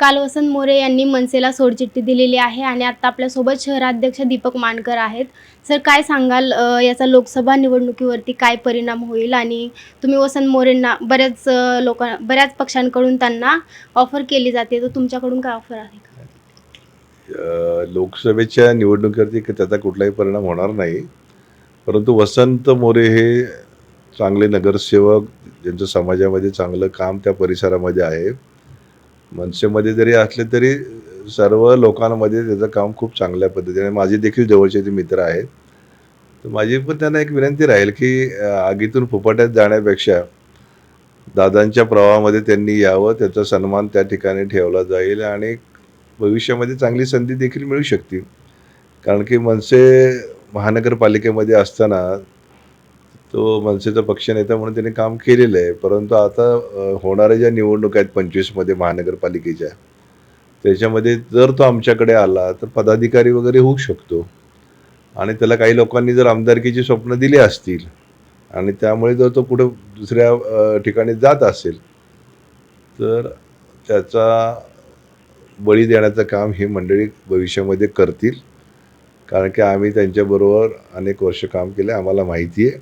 काल वसंत मोरे यांनी मनसेला सोडचिठ्ठी दिलेली आहे आणि आता आपल्यासोबत शहराध्यक्ष दीपक मानकर आहेत. सर काय सांगाल? याचा लोकसभा निवडणुकीवरती काय परिणाम होईल? आणि तुम्ही वसंत मोरेंना बऱ्याच लोकां बऱ्याच पक्षांकडून त्यांना ऑफर केली जाते. तर तुमच्याकडून काय ऑफर आहे? का लोकसभेच्या निवडणुकीवरती त्याचा कुठलाही परिणाम होणार नाही. परंतु वसंत मोरे हे चांगले नगरसेवक ज्यांचं समाजामध्ये चांगलं काम त्या परिसरामध्ये आहे. मनसेमध्ये जरी असले तरी सर्व लोकांमध्ये त्याचं काम खूप चांगल्या पद्धतीने माझे देखील जवळचे ते मित्र आहेत तर माझी पण त्यांना एक विनंती राहील की आगीतून फुपाट्यात जाण्यापेक्षा दादांच्या प्रवाहामध्ये त्यांनी यावं त्याचा सन्मान त्या ठिकाणी ठेवला जाईल आणि भविष्यामध्ये चांगली संधी देखील मिळू शकते कारण की मनसे महानगरपालिकेमध्ये असताना तो मनसेचा पक्षनेता म्हणून त्यांनी काम केलेलं आहे. परंतु आता होणाऱ्या ज्या निवडणुका आहेत पंचवीसमध्ये महानगरपालिकेच्या त्याच्यामध्ये जर तो आमच्याकडे आला तर पदाधिकारी वगैरे होऊ शकतो. आणि त्याला काही लोकांनी जर आमदारकीची स्वप्न दिली असतील आणि त्यामुळे जर तो कुठं दुसऱ्या ठिकाणी जात असेल तर त्याचा बळी देण्याचं काम ही मंडळी भविष्यामध्ये करतील. कारण की आम्ही त्यांच्याबरोबर अनेक वर्ष काम केलं आम्हाला माहिती आहे.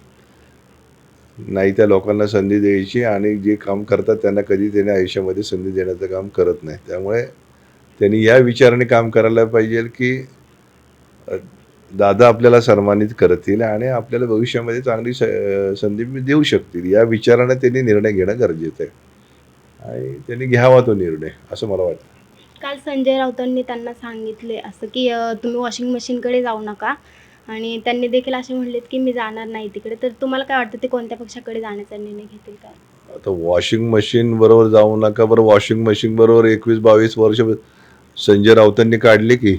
नाही त्या लोकांना संधी द्यायची आणि जे काम करतात त्यांना कधी त्यांनी आयुष्यामध्ये संधी देण्याचं काम करत नाही. त्यामुळे त्यांनी या विचाराने काम करायला पाहिजे की दादा आपल्याला सन्मानित करतील आणि आपल्याला भविष्यामध्ये चांगली स संधी देऊ शकतील. या विचाराने त्यांनी निर्णय घेणं गरजेचं आहे. आणि त्यांनी घ्यावा तो निर्णय असं मला वाटतं. काल संजय राऊतांनी त्यांना सांगितले असं की तुम्ही वॉशिंग मशीनकडे जाऊ नका. आणि त्यांनी देखील असे म्हणलेत की मी जाणार नाही तिकडे. तर तुम्हाला काय वाटतं ते कोणत्या पक्षाकडे जाण्याचा निर्णय घेतील काय आता वॉशिंग मशीन बरोबर जाऊ नका. बरं वॉशिंग मशीन बरोबर एकवीस बावीस वर्ष संजय राऊतांनी काढली की.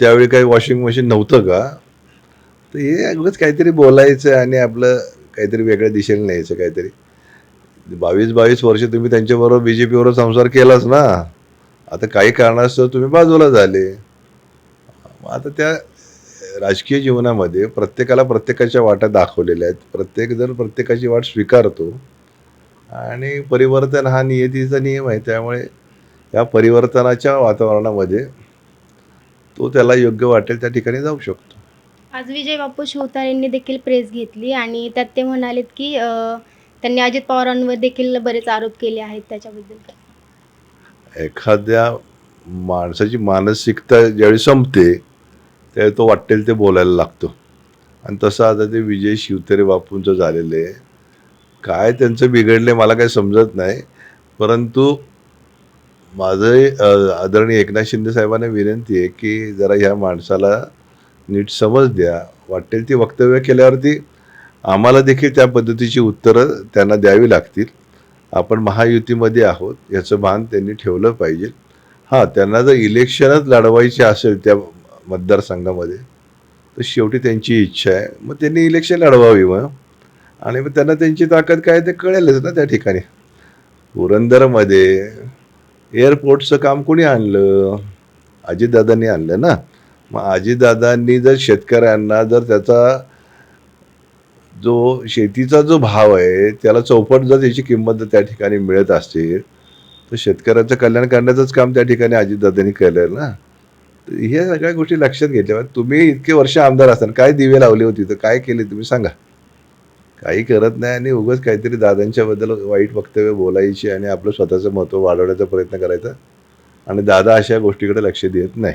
त्यावेळी काही वॉशिंग मशीन नव्हतं का? तर हे अगदीच काहीतरी बोलायचं आणि आपलं काहीतरी वेगळ्या दिशेने न्यायचं काहीतरी. बावीस बावीस वर्ष तुम्ही त्यांच्याबरोबर बी जे पीबरोबर संसार केलाच ना. आता काही कारणास्तव तुम्ही बाजूला झाले. मग आता त्या राजकीय जीवनामध्ये प्रत्येकाला प्रत्येकाच्या वाटा दाखवलेल्या आहेत. प्रत्येक जण प्रत्येकाची वाट स्वीकारतो. आणि परिवर्तन हा नियतीचा नियम आहे. त्यामुळे या परिवर्तनाच्या वातावरणामध्ये तो त्याला योग्य वाटेल त्या ठिकाणी जाऊ शकतो. आज विजय बापू शिवतार यांनी देखील प्रेस घेतली आणि त्यात ते म्हणालेत की त्यांनी अजित पवारांवर देखील बरेच आरोप केले आहेत त्याच्याबद्दल? एखाद्या माणसाची मानसिकता ज्यावेळी संपते त्यावेळी तो वाटेल ते बोलायला लागतो. आणि तसं आता ते विजय शिवतरे बापूंचं झालेलं आहे. काय त्यांचं बिघडले मला काही समजत नाही. परंतु माझं आदरणीय एकनाथ शिंदे साहेबांना विनंती आहे की जरा ह्या माणसाला नीट समज द्या. वाटेल ती वक्तव्य केल्यावरती आम्हाला देखील त्या पद्धतीची उत्तरं त्यांना द्यावी लागतील. आपण महायुतीमध्ये आहोत याचं भान त्यांनी ठेवलं पाहिजे. हां त्यांना जर इलेक्शनच लढवायचे असेल त्या मतदारसंघामध्ये. तर शेवटी त्यांची इच्छा आहे. मग त्यांनी इलेक्शन लढवावी मग. आणि मग त्यांना त्यांची ताकद काय ते कळेलच ना त्या ठिकाणी. पुरंदरमध्ये एअरपोर्टचं काम कोणी आणलं? अजितदादांनी आणलं ना. मग अजितदादांनी जर शेतकऱ्यांना जर त्याचा जो शेतीचा जो भाव आहे त्याला चौपट जर त्याची किंमत जर त्या ठिकाणी मिळत असेल तर शेतकऱ्याचं कल्याण करण्याचंच काम त्या ठिकाणी अजितदादांनी केलं ना. ह्या सगळ्या गोष्टी लक्षात घेतल्या. तुम्ही इतके वर्ष आमदार असताना काय दिवे लावले होते तर काय केले तुम्ही? सांगा. काही करत नाही आणि उगाच काहीतरी दादांच्याबद्दल वाईट वक्तव्य बोलायची आणि आपलं स्वतःचं महत्त्व वाढवण्याचा प्रयत्न करायचा. आणि दादा अशा गोष्टीकडे लक्ष देत नाही.